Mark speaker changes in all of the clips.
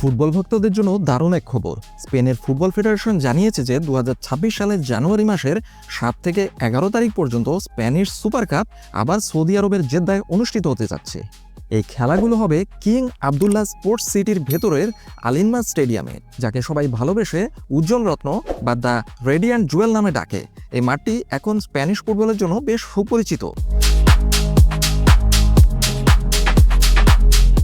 Speaker 1: Football ভক্তদের জন্য দারুণ এক খবর। স্পেনের ফুটবল ফেডারেশন জানিয়েছে যে দু হাজার ছাব্বিশ সালের জানুয়ারি মাসের সাত থেকে এগারো তারিখ পর্যন্ত স্প্যানিশ সুপার কাপ আবার সৌদি আরবের জেদ্দায় অনুষ্ঠিত হতে যাচ্ছে। এই খেলাগুলো হবে কিং আবদুল্লাহ স্পোর্টস সিটির ভেতরের আলিনমা স্টেডিয়ামে, যাকে সবাই ভালোবেসে উজ্জ্বল রত্ন বা দ্য রেডিয়ান্ট জুয়েল নামে ডাকে। এই মাঠটি এখন স্প্যানিশ ফুটবলের জন্য বেশ সুপরিচিত।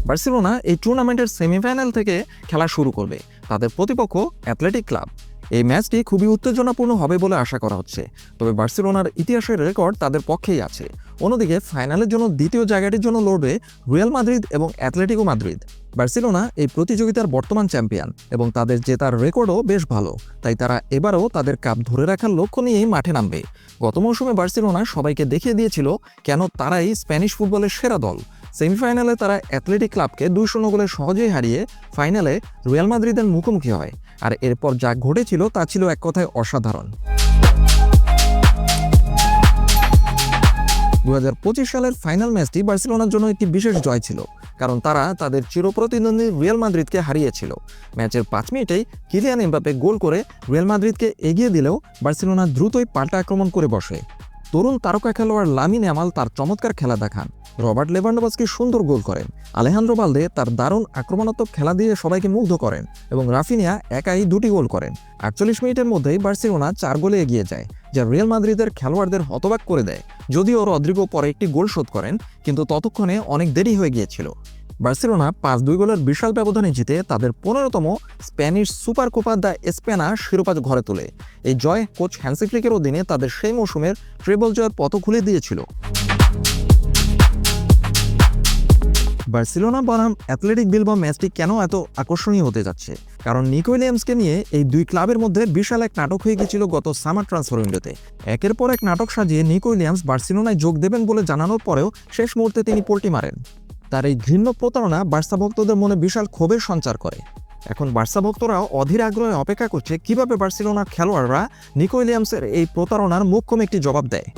Speaker 1: বার্সেলোনা এই টুর্নামেন্টের সেমিফাইনাল থেকে খেলা শুরু করবে, তাদের প্রতিপক্ষ অ্যাথলেটিক ক্লাব। এই ম্যাচটি খুবই উত্তেজনাপূর্ণ হবে বলে আশা করা হচ্ছে। তবে বার্সেলোনার ইতিহাসের রেকর্ড তাদের পক্ষেই আছে। অন্যদিকে, ফাইনালের জন্য দ্বিতীয় জায়গাটির জন্য লড়বে রিয়াল মাদ্রিদ এবং অ্যাথলেটিকো মাদ্রিদ। বার্সেলোনা এই প্রতিযোগিতার বর্তমান চ্যাম্পিয়ন এবং তাদের জেতার রেকর্ডও বেশ ভালো, তাই তারা এবারও তাদের কাপ ধরে রাখার লক্ষ্য নিয়েই মাঠে নামবে। গত মৌসুমে বার্সেলোনা সবাইকে দেখিয়ে দিয়েছিল, কেন তারাই স্প্যানিশ ফুটবলের সেরা দল। সেমিফাইনালে তারা অ্যাথলেটিক ক্লাবকে দুই শূন্য গোলে সহজেই হারিয়ে ফাইনালে রিয়াল মাদ্রিদের মুখোমুখি হয়। আর এরপর যা ঘটেছিল তা ছিল এক কথায় অসাধারণ। দু হাজার পঁচিশ সালের ফাইনাল ম্যাচটি বার্সেলোনার জন্য একটি বিশেষ জয় ছিল, কারণ তারা তাদের চিরপ্রতিদ্বন্দ্বী রিয়াল মাদ্রিদকে হারিয়েছিল। ম্যাচের পাঁচ মিনিটেই কিলিয়ান এমবাপে গোল করে রিয়াল মাদ্রিদকে এগিয়ে দিলেও বার্সেলোনা দ্রুতই পাল্টা আক্রমণ করে বসে। তরুণ তারকা খেলোয়াড় লামিন ইয়ামাল তার চমৎকার খেলা দেখান। রবার্ট লেভান্ডোভাস্কি সুন্দর গোল করেন। আলেহান্দ্রো বালদে তার দারুণ আক্রমণাত্মক খেলা দিয়ে সবাইকে মুগ্ধ করেন এবং রাফিনিয়া একাই দুটি গোল করেন। আটচল্লিশ মিনিটের মধ্যেই বার্সেলোনা চার গোলে এগিয়ে যায়, যা রিয়াল মাদ্রিদের খেলোয়াড়দের হতবাক করে দেয়। যদিও রদ্রিগো পরে একটি গোল শোধ করেন, কিন্তু ততক্ষণে অনেক দেরি হয়ে গিয়েছিল। বার্সেলোনা পাঁচ দুই গোলের বিশাল ব্যবধানে জিতে তাদের পনেরোতম Spanish super Copa de Espana শিরোপা ঘরে তোলে। এই জয় কোচ হ্যান্সি ফ্লিকের অধীনে তাদের সেই মৌসুমের ট্রেবল জয়ের পথ খুলে দিয়েছিল। বার্সেলোনা বনাম অ্যাথলেটিক বিলবাও ম্যাচটি কেন এত আকর্ষণীয় হতে যাচ্ছে? কারণ নিকো উইলিয়ামসকে নিয়ে এই দুই ক্লাবের মধ্যে বিশাল এক নাটক হয়ে গিয়েছিল গত সামার ট্রান্সফার উইন্ডোতে। একের পর এক নাটক সাজিয়ে নিকো উইলিয়ামস বার্সেলোনায় যোগ দেবেন বলে জানানোর পরেও শেষ মুহূর্তে তিনি পোল্টি মারেন। তার এই ঘৃণ্য প্রতারণা বার্সা ভক্তদের মনে বিশাল ক্ষোভের সঞ্চার করে। এখন বার্সা ভক্তরাও অধীর আগ্রহে অপেক্ষা করছে কীভাবে বার্সেলোনার খেলোয়াড়রা নিকো উইলিয়ামসের এই প্রতারণার মোক্ষম একটি জবাব দেয়।